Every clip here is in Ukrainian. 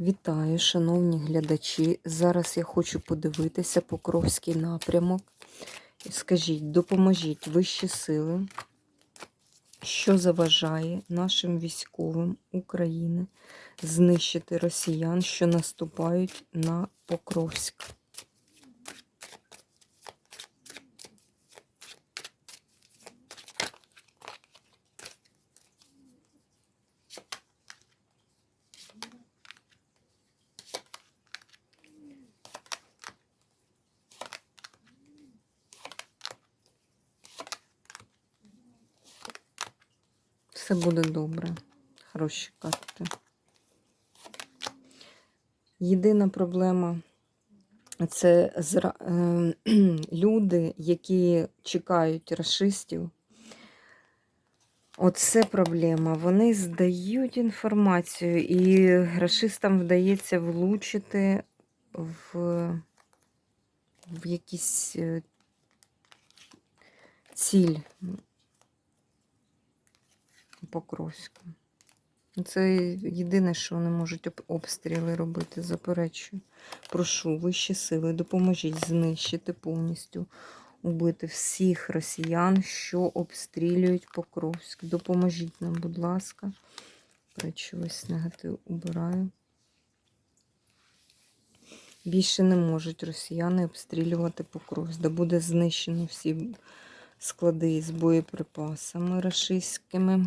Вітаю, шановні глядачі. Зараз я хочу подивитися Покровський напрямок. Скажіть, допоможіть вищі сили, що заважає нашим військовим України знищити росіян, що наступають на Покровськ. Все буде добре. Хороші карти. Єдина проблема це зра... е, люди, які чекають расистів. Оце проблема. Вони здають інформацію, і расистам вдається влучити в, в якісь е, ціль. Покровську. Це єдине, що вони можуть обстріли робити. Заперечую. Прошу, вищі сили, допоможіть знищити повністю, убити всіх росіян, що обстрілюють Покровськ. Допоможіть нам, будь ласка. Весь негатив убираю. Більше не можуть росіяни обстрілювати Покровськ. Да буде знищено всі склади з боєприпасами рашистськими.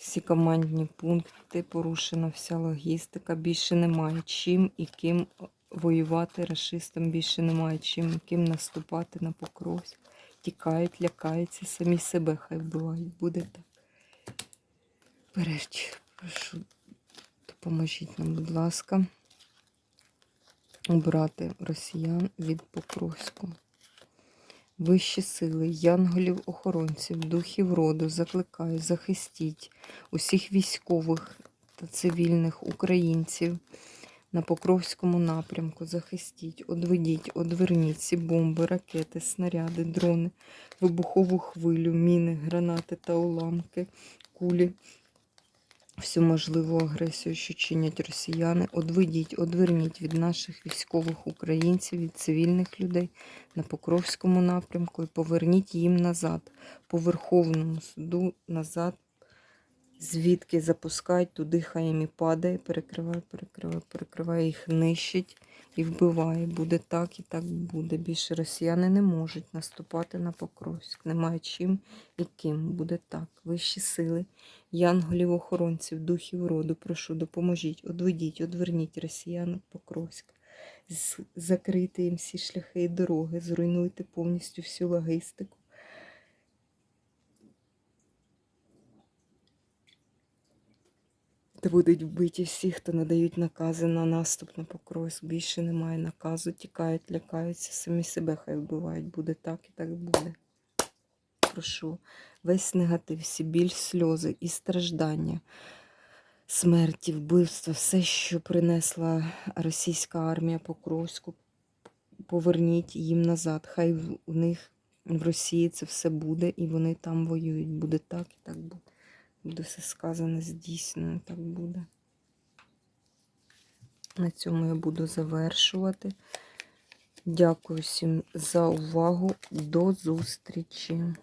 Всі командні пункти, порушена вся логістика. Більше немає чим і ким воювати рашистам. Більше немає чим і ким наступати на Покровськ. Тікають, лякаються, самі себе хай вбивають. Буде так. Вперед, прошу, допоможіть нам, будь ласка, убрати росіян від Покровську. Вищі сили, янголів-охоронців, духів роду, закликаю, захистіть усіх військових та цивільних українців на Покровському напрямку. Захистіть, одведіть, одверніть ці бомби, ракети, снаряди, дрони, вибухову хвилю, міни, гранати та уламки, кулі. Всю можливу агресію, що чинять росіяни, одведіть, одверніть від наших військових українців, від цивільних людей на Покровському напрямку і поверніть їм назад, по Верховному суду назад, звідки запускають, туди хай і падає, перекриває, перекриває, перекриває, їх нищить і вбиває. Буде так і так буде. Більше росіяни не можуть наступати на Покровськ. Немає чим і ким. Буде так. Вищі сили, янголів-охоронців, духів роду, прошу, допоможіть, одведіть, одверніть росіян від Покровська. З- Закрийте їм всі шляхи і дороги, зруйнуйте повністю всю логістику. Та будуть вбиті всі, хто надають накази на наступ на Покровськ. Більше немає наказу, тікають, лякаються, самі себе хай вбивають. Буде так і так буде. Прошу, весь негатив, всі біль, сльози і страждання, смерті, вбивства, все, що принесла російська армія Покровську, поверніть їм назад. Хай у них в Росії це все буде, і вони там воюють. Буде так і так буде. Буде все сказане, здійснено, так буде. На цьому я буду завершувати. Дякую всім за увагу. До зустрічі!